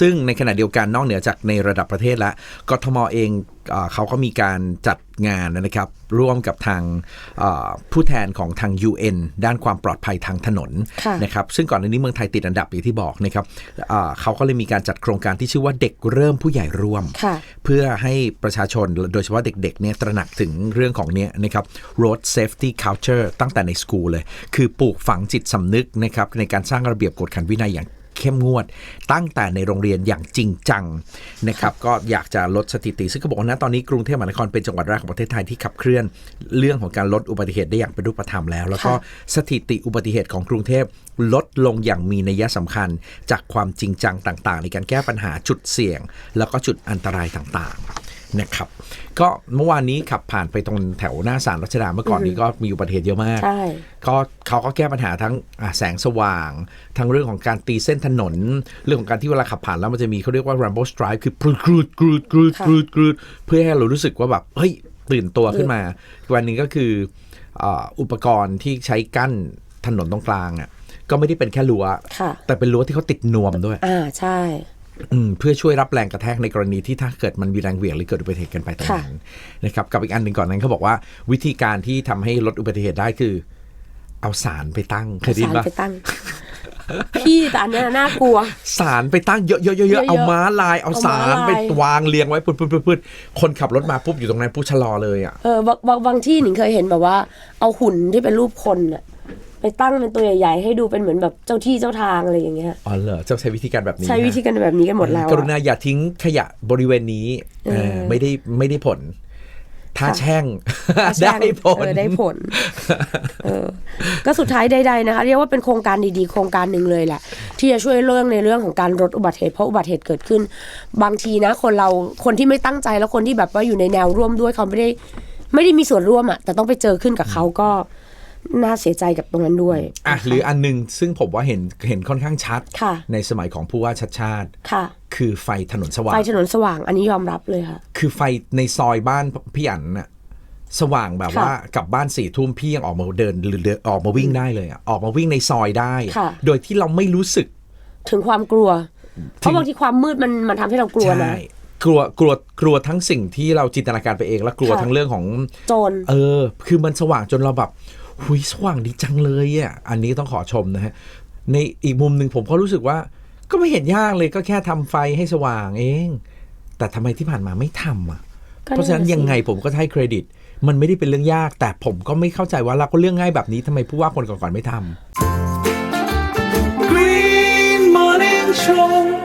ซึ่งในขณะเดียวกันนอกเหนือจากในระดับประเทศแล้วกทมเองเอ่อเขาก็มีการจัดงานนะครับ ร่วมกับทางเอ่อผู้แทนของทาง UN ด้านความปลอดภัยทางถนนค่ะนะครับซึ่งก่อนหน้านี้เมืองไทยติดอันดับอย่างที่บอกนะครับเอ่อเขาก็เลยมีการจัดโครงการที่ชื่อว่าเด็กเริ่มผู้ใหญ่ร่วมค่ะเพื่อให้ประชาชนโดยเฉพาะเด็กๆเนี่ยตระหนักถึงเรื่องของเนี้ยนะครับ road safety culture ตั้งแต่ในสกูลเลย คือปลูกฝังจิตสำนึกนะครับในการสร้างระเบียบกฎขันวินัยอย่าง เข้มงวด ตั้งแต่ในโรงเรียนอย่างจริงจังนะครับก็อยากจะลดสถิติ ซึ่งก็บอกว่านะตอนนี้กรุงเทพมหานครเป็นจังหวัดแรกของประเทศไทยที่ขับเคลื่อนเรื่องของการลดอุบัติเหตุได้อย่างเป็นรูปธรรมแล้ว แล้วก็สถิติอุบัติเหตุของกรุงเทพลดลงอย่างมีนัยสำคัญ จากความจริงจังต่าง ๆ ในการแก้ปัญหาจุดเสี่ยง แล้วก็จุดอันตรายต่างๆ นะครับก็เมื่อวานนี้ขับผ่านไปตรงแถวหน้าศาลรัชดาเมื่อก่อนนี้ก็มีอุบัติเหตุเยอะมากใช่ก็เขาก็แก้ปัญหาทั้งอะแสงสว่าง ทั้งเรื่องของการตีเส้นถนน เรื่องของการที่เวลาขับผ่านแล้วมันจะมีเขาเรียกว่า Rambo Stripe คือปรูดกรูดกรูดกรูดกรูดกรูดเพื่อให้เรารู้สึกว่าแบบเฮ้ยตื่นตัวขึ้นมา วันหนี้ก็คืออ่าอุปกรณ์ที่ใช้กั้นถนนตรงกลางอะก็ไม่ได้เป็นแค่รั้วค่ะแต่เป็นรั้วที่เขาติดนวมด้วยอ่าใช่อืม เพื่อช่วยรับแรงกระแทกในกรณีที่ถ้าเกิดมันมีแรงเหวี่ยงหรือเกิดอุบัติเหตุกันไปตรงนั้นนะครับกับอีกอันหนึ่งก่อนนั้นเขาบอกว่าวิธีการที่ทำให้ลดอุบัติเหตุได้คือ เอาสารไปตั้งเคยได้ยินสารปะไปตั้งพี่แต่อันเนี้ยน่ากลัว สารไปตั้งเยอะๆๆเยอะๆๆเอาม้าลายเอาเอาสาม้ารลายไปวางเรียงไว้ปุ๊บๆๆๆคนขับรถมาปุ๊บอยู่ตรงนั้นปุ๊บชะลอเลยอะเออบางบางบางที่หนิงเคยเห็นแบบว่า เอาหุ่นที่เป็นรูปคนอะ ไปตั้งเป็นตัวใหญ่ๆ ให้ดูเป็นเหมือนแบบเจ้าที่เจ้าทางอะไรอย่างเงี้ยอ๋อเหรอเจ้าใช้วิธีการแบบนี้ใช้วิธีนะการแบบนี้กันหมดแล้วกรุอะณาอย่าทิ้งขยะบริเวณนี้เออไม่ได้ไม่ได้ผล ถ้าค่ะแช่งใช่ได้ผลเออได้ผลเออก็สุดท้ายใดๆนะคะเรียกว่าเป็นโครงการดีๆ โครงการหนึ่งเลยแหละ ที่จะช่วยเรื่องในเรื่องของการลดอุบัติเหตุเพราะอุบัติเหตุเกิดขึ้น บางทีนะคนเราคนที่ไม่ตั้งใจแล้วคนที่แบบว่าอยู่ในแนวร่วมด้วยเขาไม่ได้ไม่ได้มีส่วนร่วมอะแต่ต้องไปเจอขึ้นกับเขาก็ น่าเสียใจกับตรงนั้นด้วยอะหรืออันหนึงซึ่งผมว่าเห็นเห็นค่อนข้างชัดค่ะในสมัยของผู้ว่าชัดชาติค่ะ คือไฟถนนสว่าไฟงถนนสว่างอันนี้ยอมรับเลยค่ะ คือไฟในซอยบ้านพี่อันน่ะสว่างแบบค่ะว่ากลับบ้านสี่ทุ่มพี่ยังออกมาเดินหรือเดินออกมาวิ่งได้เลยอะออกมาวิ่งในซอยได้ค่ะโดยที่เราไม่รู้สึก ถึงความกลัว เพราะบางทีความมืดมันมันทำให้เรากลัวนะใช่กลัวกลัวกลัวทั้งสิ่งที่เราจินตนาการไปเอง และกลัวค่ะทั้งเรื่องของโจรเออ คือมันสว่างจนเราแบบ หุยสว่างดีจังเลยอะอันนี้ต้องขอชมนะฮะในอีกมุมหนึ่งผมก็รู้สึกว่า ก็ไม่เห็นยากเลยก็แค่ทำไฟให้สว่างเอง แต่ทำไมที่ผ่านมาไม่ทำอะเพราะฉะนั้นยังไงผมก็ให้เครดิต มันไม่ได้เป็นเรื่องยาก แต่ผมก็ไม่เข้าใจว่าเราก็เรื่องง่ายแบบนี้ทำไมผู้ว่าคนก่อนๆไม่ทำ Green Morning Show